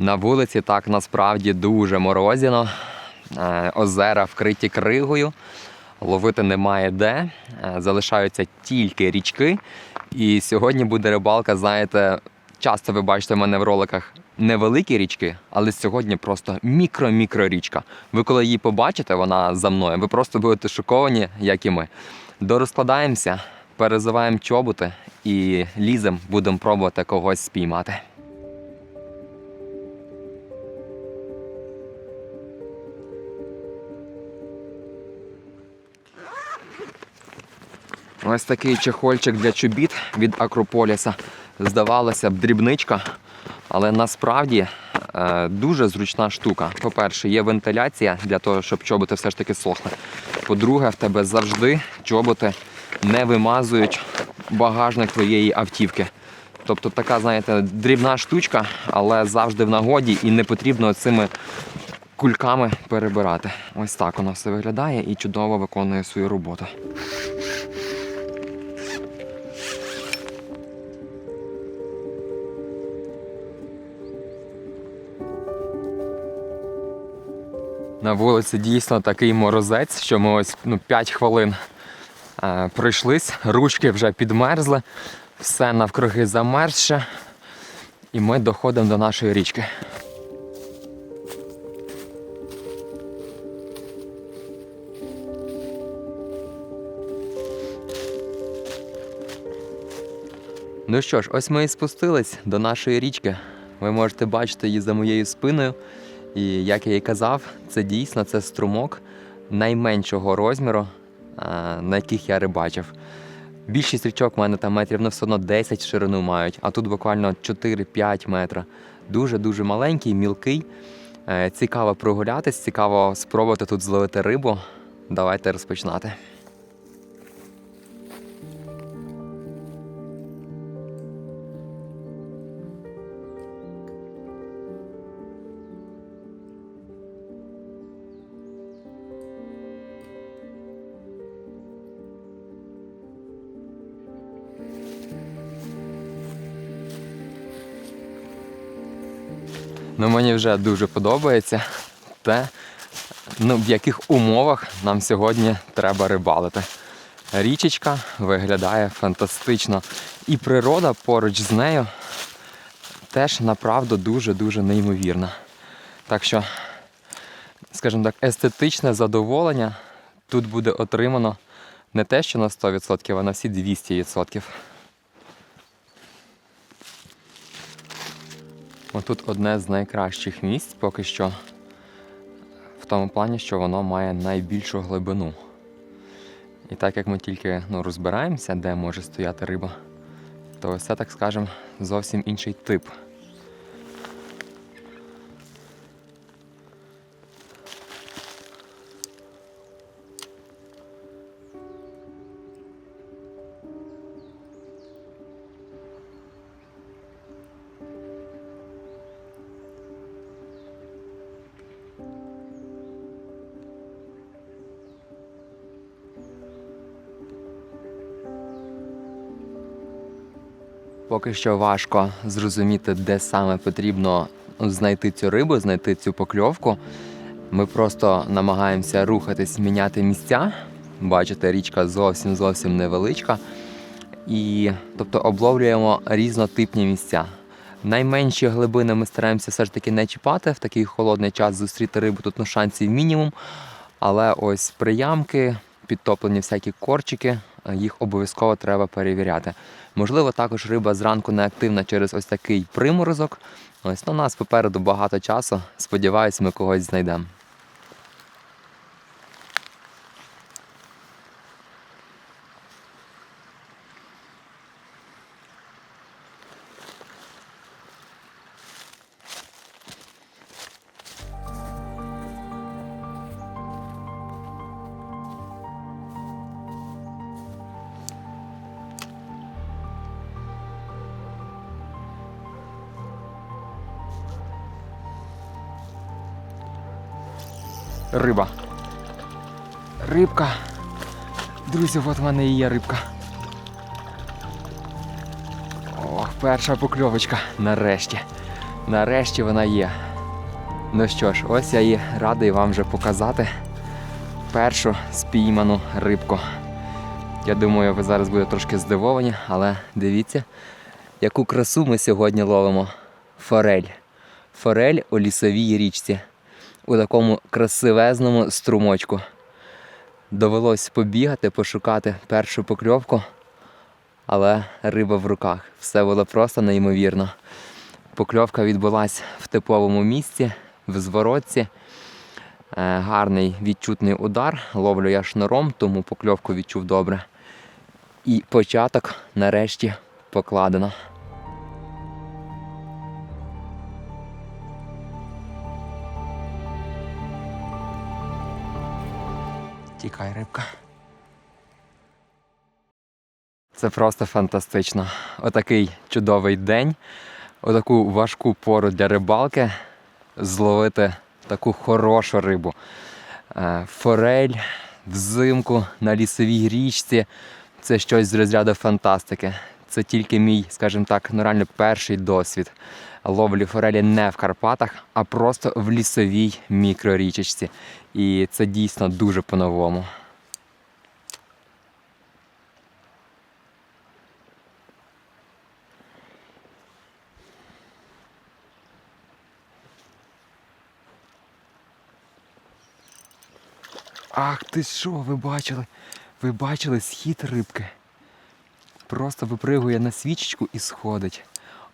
На вулиці так насправді дуже морозяно. Е, Озера вкриті кригою, ловити немає де, е, залишаються тільки річки. І сьогодні буде рибалка, знаєте, часто ви бачите мене в роликах невеликі річки, але сьогодні просто мікро-мікро річка. Ви коли її побачите, вона за мною, ви просто будете шоковані, як і ми. Дорозкладаємося, перезиваємо чоботи і лізем будемо пробувати когось спіймати. Ось такий чехольчик для чобіт від Акрополіса. Здавалося б, дрібничка, але насправді е, дуже зручна штука. По-перше, є вентиляція для того, щоб чоботи все ж таки сохли. По-друге, в тебе завжди чоботи не вимазують багажник твоєї автівки. Тобто така, знаєте, дрібна штучка, але завжди в нагоді і не потрібно цими кульками перебирати. Ось так воно все виглядає і чудово виконує свою роботу. На вулиці дійсно такий морозець, що ми ось ну, 5 хвилин е, пройшлись, ручки вже підмерзли, все навкруги замерзше, і ми доходимо до нашої річки. Ну що ж, ось ми і спустились до нашої річки. Ви можете бачити її за моєю спиною. І як я і казав, це дійсно це струмок найменшого розміру, на яких я рибачив. Більшість річок в мене там метрів ну, все одно 10 ширину мають, а тут буквально 4-5 метра. Дуже-дуже маленький, мілкий. Е, Цікаво прогулятись, цікаво спробувати тут зловити рибу. Давайте розпочинати. Ну, мені вже дуже подобається те, ну, в яких умовах нам сьогодні треба рибалити. Річечка виглядає фантастично. І природа поруч з нею теж направду дуже-дуже неймовірна. Так що, скажімо так, естетичне задоволення тут буде отримано не те, що на 100%, а на всі 200%. Отут одне з найкращих місць поки що в тому плані, що воно має найбільшу глибину. І так як ми тільки ну, розбираємося, де може стояти риба, то це, так скажемо, зовсім інший тип. Поки що важко зрозуміти, де саме потрібно знайти цю рибу, знайти цю покльовку. Ми просто намагаємося рухатись, міняти місця. Бачите, річка зовсім зовсім невеличка. І тобто обловлюємо різнотипні місця. Найменші глибини ми стараємося все ж таки не чіпати. В такий холодний час зустріти рибу тут ну, шансів мінімум. Але ось приямки, підтоплені всякі корчики, їх обов'язково треба перевіряти. Можливо, також риба зранку не активна через ось такий приморозок. Ось на нас попереду багато часу. Сподіваюсь, ми когось знайдемо. Риба. Рибка. Друзі, от в мене і є рибка. Ох, перша покльовочка. Нарешті. Нарешті вона є. Ну що ж, ось я і радий вам вже показати першу спійману рибку. Я думаю, ви зараз будете трошки здивовані, але дивіться, яку красу ми сьогодні ловимо. Форель. Форель у лісовій річці. У такому красивезному струмочку. Довелось побігати, пошукати першу покльовку, але риба в руках. Все було просто неймовірно. Покльовка відбулась в типовому місці, в зворотці. Е, Гарний відчутний удар. Ловлю я шнуром, тому покльовку відчув добре. І початок нарешті покладено. Тікай, рибка. Це просто фантастично. Отакий чудовий день, отаку важку пору для рибалки зловити таку хорошу рибу. Е, Форель взимку на лісовій річці це щось з розряду фантастики. Це тільки мій, скажімо так, ну реально перший досвід ловлі форелі не в Карпатах, а просто в лісовій мікрорічечці. І це дійсно дуже по-новому. Ах ти що, ви бачили? Ви бачили схід рибки? Просто випригує на свічечку і сходить.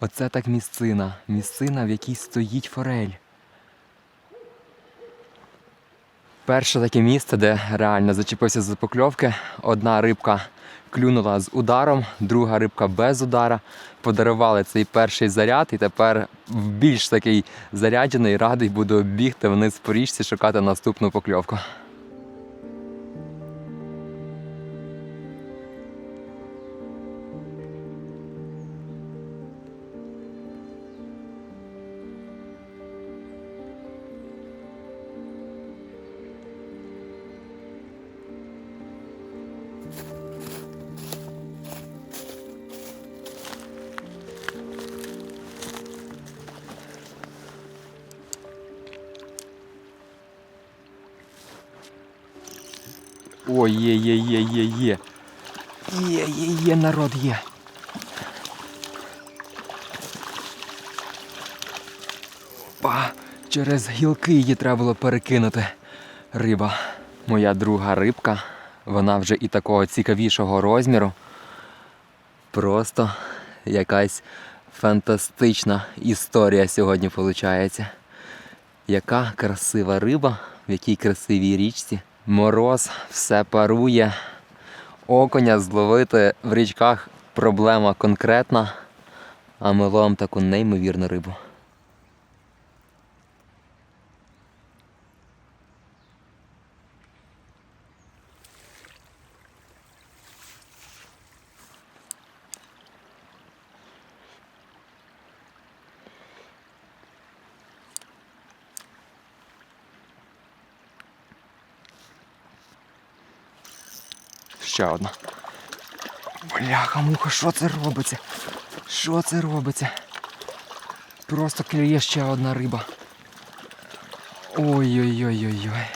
Оце так місцина. Місцина, в якій стоїть форель. Перше таке місце, де реально зачепився за покльовки. Одна рибка клюнула з ударом, друга рибка без удара. Подарували цей перший заряд, і тепер більш такий заряджений, радий буду бігти вниз по річці, шукати наступну покльовку. Ой, є, є, є, є, є. Є, є, є, народ є. Па, через гілки її треба було перекинути. Риба. Моя друга рибка. Вона вже і такого цікавішого розміру. Просто якась фантастична історія сьогодні виходить. Яка красива риба, в якій красивій річці. Мороз, все парує. Оконя зловити в річках проблема конкретна, а ми ловимо таку неймовірну рибу. Ще одна. Бляха, муха, що це робиться? Що це робиться? Просто клює ще одна риба. Ой-ой-ой-ой-ой.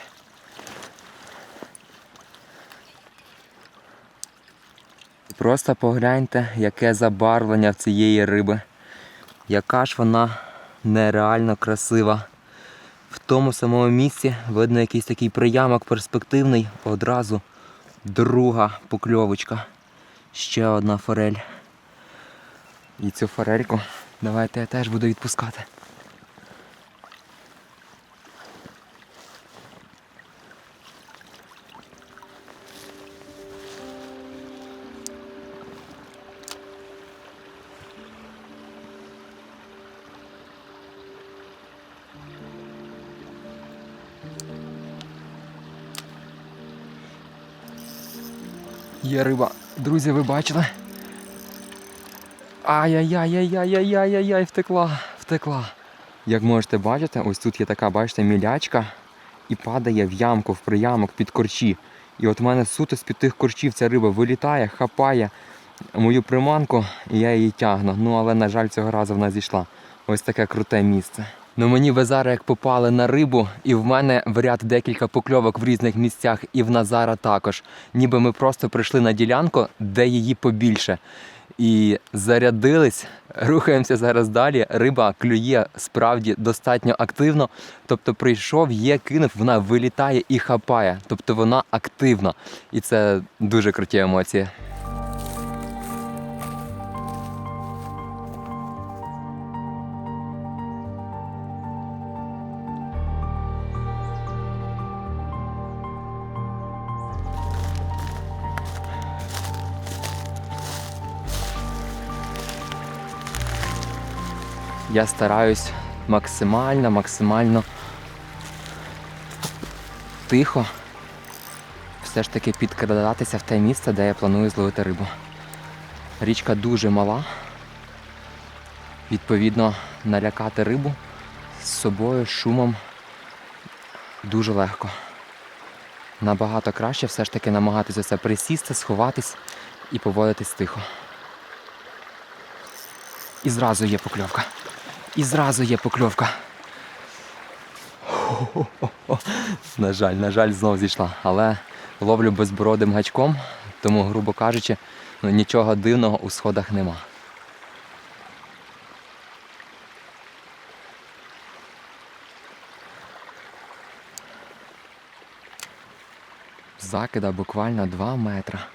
Просто погляньте, яке забарвлення в цієї риби. Яка ж вона нереально красива. В тому самому місці видно якийсь такий приямок перспективний одразу. Друга покльовочка. Ще одна форель. І цю форельку давайте я теж буду відпускати. Є риба. Друзі, ви бачили? Ай-яй-яй-яй-яй-яй-яй-яй, втекла, втекла. Як можете бачити, ось тут є така, бачите, мілячка і падає в ямку, в приямок під корчі. І от в мене суто з-під тих корчів ця риба вилітає, хапає мою приманку, і я її тягну. Ну, але, на жаль, цього разу вона зійшла. Ось таке круте місце. Ну мені ви як попали на рибу, і в мене в ряд декілька покльовок в різних місцях, і в Назара також. Ніби ми просто прийшли на ділянку, де її побільше. І зарядились, рухаємося зараз далі. Риба клює справді достатньо активно. Тобто прийшов, є, кинув, вона вилітає і хапає. Тобто вона активна. І це дуже круті емоції. Я стараюсь максимально, максимально тихо все ж таки підкрадатися в те місце, де я планую зловити рибу. Річка дуже мала. Відповідно, налякати рибу з собою шумом дуже легко. Набагато краще все ж таки намагатися це присісти, сховатись і поводитись тихо. І зразу є покльовка. І зразу є покльовка. На жаль, на жаль, знов зійшла. Але ловлю безбородим гачком, тому, грубо кажучи, ну, нічого дивного у сходах нема. Закида буквально 2 метра.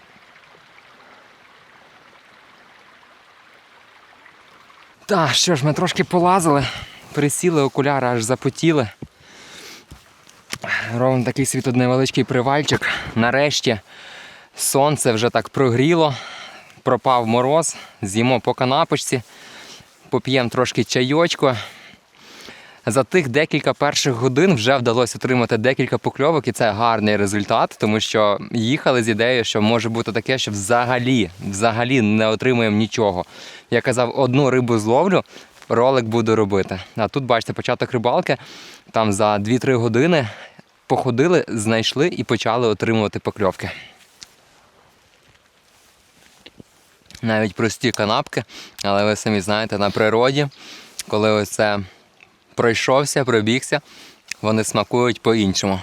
Так, що ж, ми трошки полазили, присіли, окуляри аж запотіли. Ровно такий світ тут невеличкий привальчик. Нарешті сонце вже так прогріло, пропав мороз, з'їмо по канапочці, поп'ємо трошки чайочку. За тих декілька перших годин вже вдалося отримати декілька покльовок, і це гарний результат, тому що їхали з ідеєю, що може бути таке, що взагалі, взагалі не отримуємо нічого. Я казав, одну рибу зловлю, ролик буду робити. А тут, бачите, початок рибалки, там за 2-3 години походили, знайшли і почали отримувати покльовки. Навіть прості канапки, але ви самі знаєте, на природі, коли ось це пройшовся, пробігся, вони смакують по-іншому.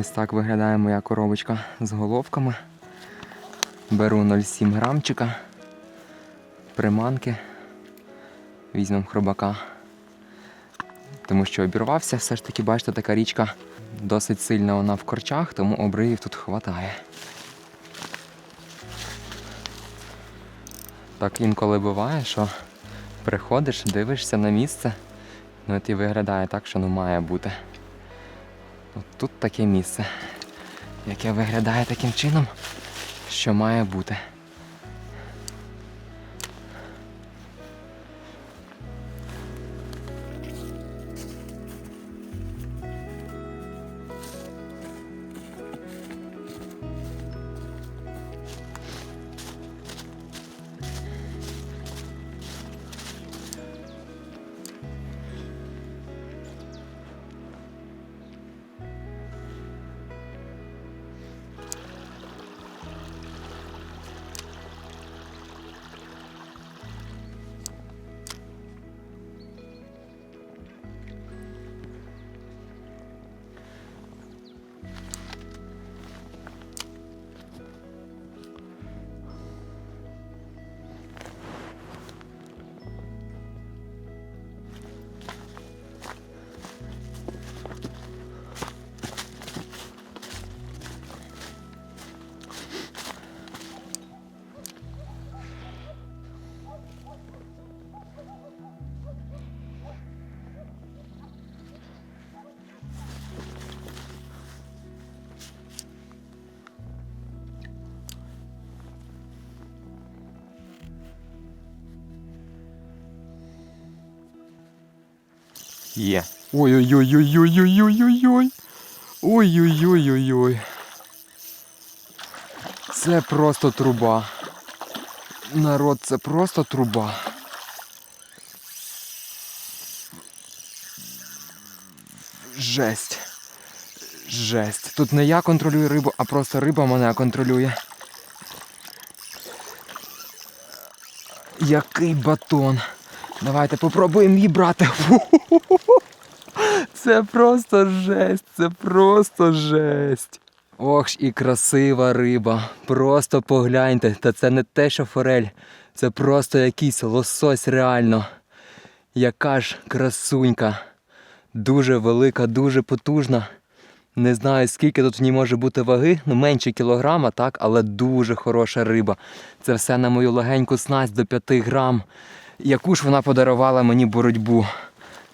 Ось так виглядає моя коробочка з головками. Беру 0,7 грамчика, приманки, візьмемо хробака. Тому що обірвався, все ж таки, бачите, така річка досить сильна вона в корчах, тому обривів тут хватає. Так інколи буває, що приходиш, дивишся на місце, ну і виглядає так, що ну має бути. От тут таке місце, яке виглядає таким чином, що має бути. Є. Ой-ой-ой-ой-ой-ой-ой-ой. Ой-ой-ой-ой-ой. Це просто труба. Народ, це просто труба. Жесть. Жесть. Тут не я контролюю рибу, а просто риба мене контролює. Який батон. Давайте попробуємо її брати. Це просто жесть, це просто жесть. Ох ж і красива риба. Просто погляньте. Та це не те, що форель. Це просто якийсь лосось реально. Яка ж красунька. Дуже велика, дуже потужна. Не знаю, скільки тут в ній може бути ваги, ну менше кілограма, так, але дуже хороша риба. Це все на мою легеньку снасть до 5 грам. Яку ж вона подарувала мені боротьбу.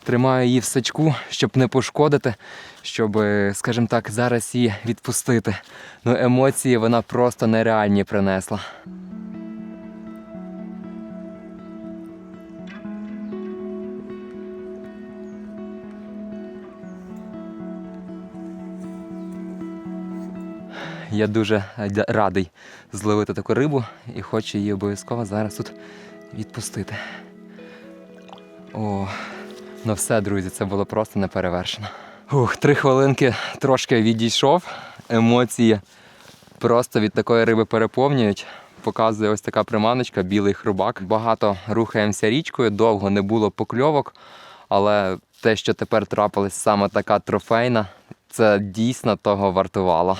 Тримаю її в сачку, щоб не пошкодити, щоб, е, скажімо так, зараз її відпустити. Ну, емоції вона просто нереальні принесла. Я дуже е, радий зловити таку рибу і хочу її обов'язково зараз тут відпустити. О, ну все, друзі, це було просто неперевершено. Ух, три хвилинки трошки відійшов. Емоції просто від такої риби переповнюють. Показує ось така приманочка, білий хрубак. Багато рухаємося річкою, довго не було покльовок, але те, що тепер трапилась саме така трофейна, це дійсно того вартувало.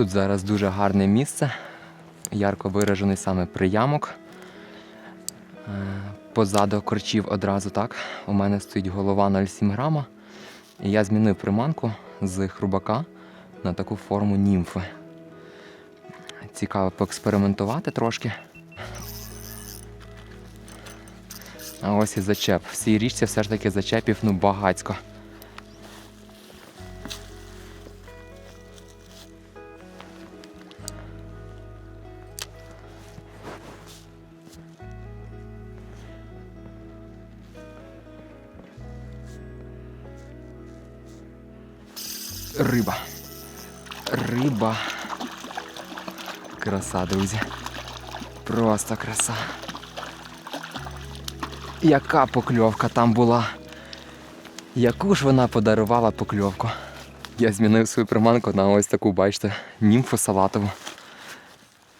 Тут зараз дуже гарне місце, ярко виражений саме приямок. Е, Позаду корчів одразу так. У мене стоїть голова 0,7 грама. І я змінив приманку з хрубака на таку форму німфи. Цікаво поекспериментувати трошки. А ось і зачеп. В цій річці все ж таки зачепів ну багацько. Друзі. Просто краса. Яка покльовка там була. Яку ж вона подарувала покльовку. Я змінив свою приманку на ось таку, бачите, німфу салатову.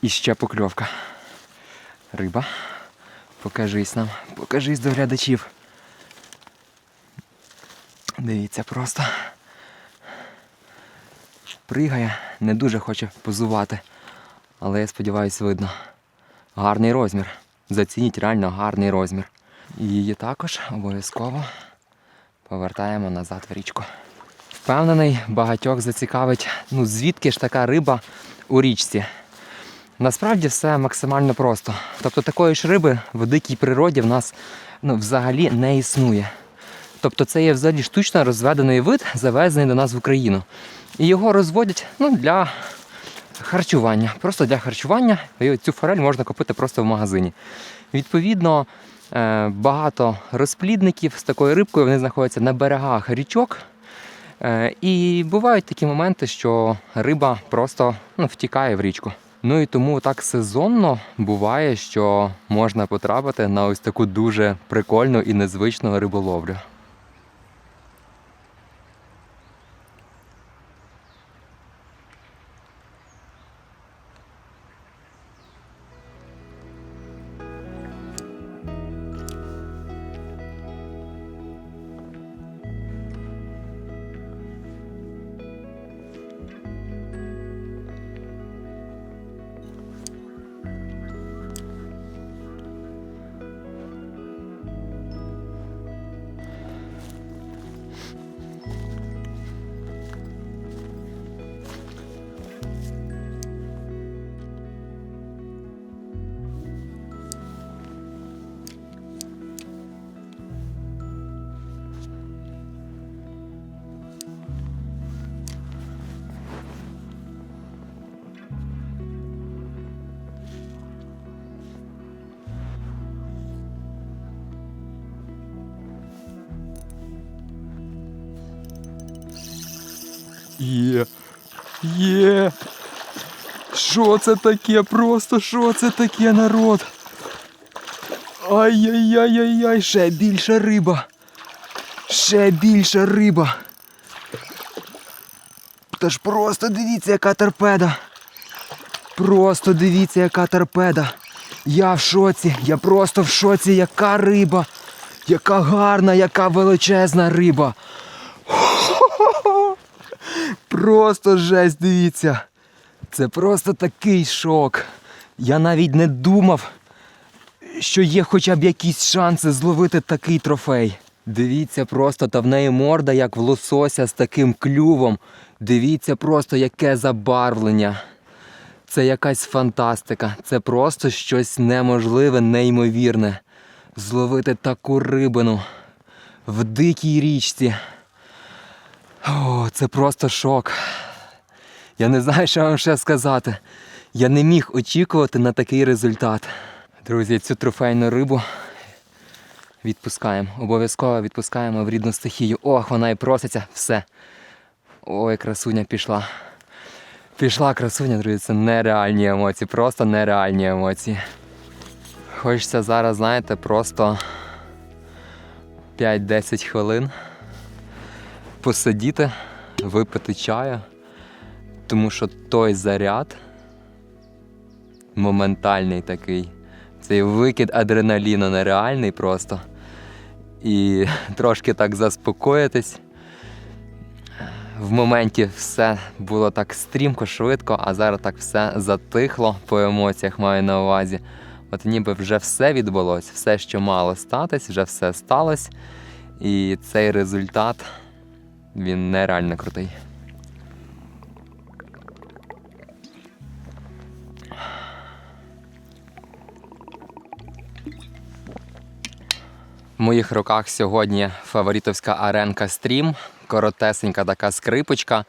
І ще покльовка. Риба. Покажись нам, покажись до глядачів. Дивіться просто пригає, не дуже хоче позувати. Але я сподіваюся, видно. Гарний розмір. Зацініть реально гарний розмір. І її також обов'язково повертаємо назад в річку. Впевнений, багатьох зацікавить, ну звідки ж така риба у річці. Насправді все максимально просто. Тобто такої ж риби в дикій природі в нас ну, взагалі не існує. Тобто це є взагалі штучно розведений вид, завезений до нас в Україну. І його розводять ну, для харчування. Просто для харчування. І цю форель можна купити просто в магазині. Відповідно, е, багато розплідників з такою рибкою вони знаходяться на берегах річок. Е, І бувають такі моменти, що риба просто ну, втікає в річку. Ну і тому так сезонно буває, що можна потрапити на ось таку дуже прикольну і незвичну риболовлю. Є. Є. Що це таке? Просто що це таке, народ? Ай-яй-яй-яй-яй, ще більша риба. Ще більша риба. Та ж просто дивіться, яка торпеда. Просто дивіться, яка торпеда. Я в шоці, я просто в шоці, яка риба. Яка гарна, яка величезна риба. Просто жесть, дивіться. Це просто такий шок. Я навіть не думав, що є хоча б якісь шанси зловити такий трофей. Дивіться просто, та в неї морда, як в лосося з таким клювом. Дивіться просто, яке забарвлення. Це якась фантастика. Це просто щось неможливе, неймовірне. Зловити таку рибину в дикій річці. О, це просто шок. Я не знаю, що вам ще сказати. Я не міг очікувати на такий результат. Друзі, цю трофейну рибу відпускаємо. Обов'язково відпускаємо в рідну стихію. Ох, вона і проситься. Все. Ой, красуня пішла. Пішла красуня, друзі, це нереальні емоції, просто нереальні емоції. Хочеться зараз, знаєте, просто 5-10 хвилин посидіти, випити чаю, тому що той заряд моментальний такий. Цей викид адреналіну нереальний просто. І трошки так заспокоїтись. В моменті все було так стрімко, швидко, а зараз так все затихло по емоціях маю на увазі. От ніби вже все відбулося, все, що мало статись, вже все сталося. І цей результат він нереально крутий. В моїх руках сьогодні фаворитовська аренка стрім, коротесенька така скрипочка,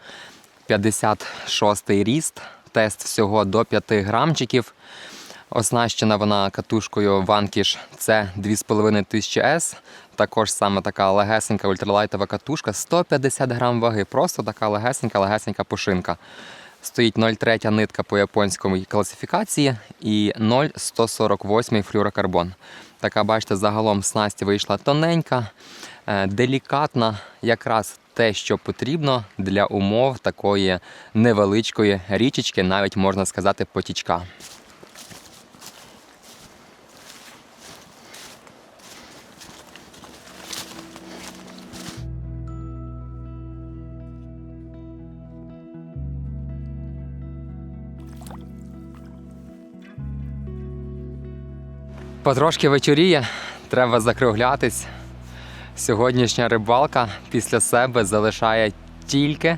56 ріст, тест всього до 5 грамчиків. Оснащена вона катушкою Vanquish C 2500 S. Також саме така легесенька ультралайтова катушка, 150 грам ваги. Просто така легесенька, легесенька пушинка. Стоїть 0,3 нитка по японському класифікації і 0,148 флюрокарбон. Така, бачите, загалом снасть вийшла тоненька, е, делікатна, якраз те, що потрібно для умов такої невеличкої річечки, навіть можна сказати, потічка. Потрошки вечоріє, треба закруглятись. Сьогоднішня рибалка після себе залишає тільки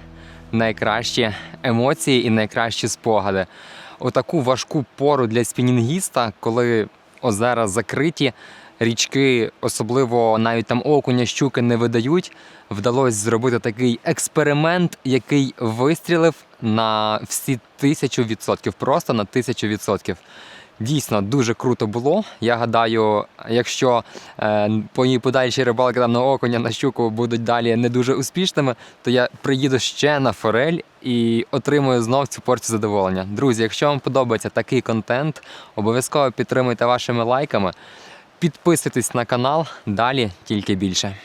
найкращі емоції і найкращі спогади. У таку важку пору для спінінгіста, коли озера закриті, річки, особливо навіть там окуня, щуки не видають, вдалося зробити такий експеримент, який вистрілив на всі тисячу відсотків, просто на тисячу відсотків. Дійсно дуже круто було. Я гадаю, якщо е, по подальші рибалки там на окуня на щуку будуть далі не дуже успішними, то я приїду ще на форель і отримую знов цю порцію задоволення. Друзі, якщо вам подобається такий контент, обов'язково підтримуйте вашими лайками. Підписуйтесь на канал, далі тільки більше.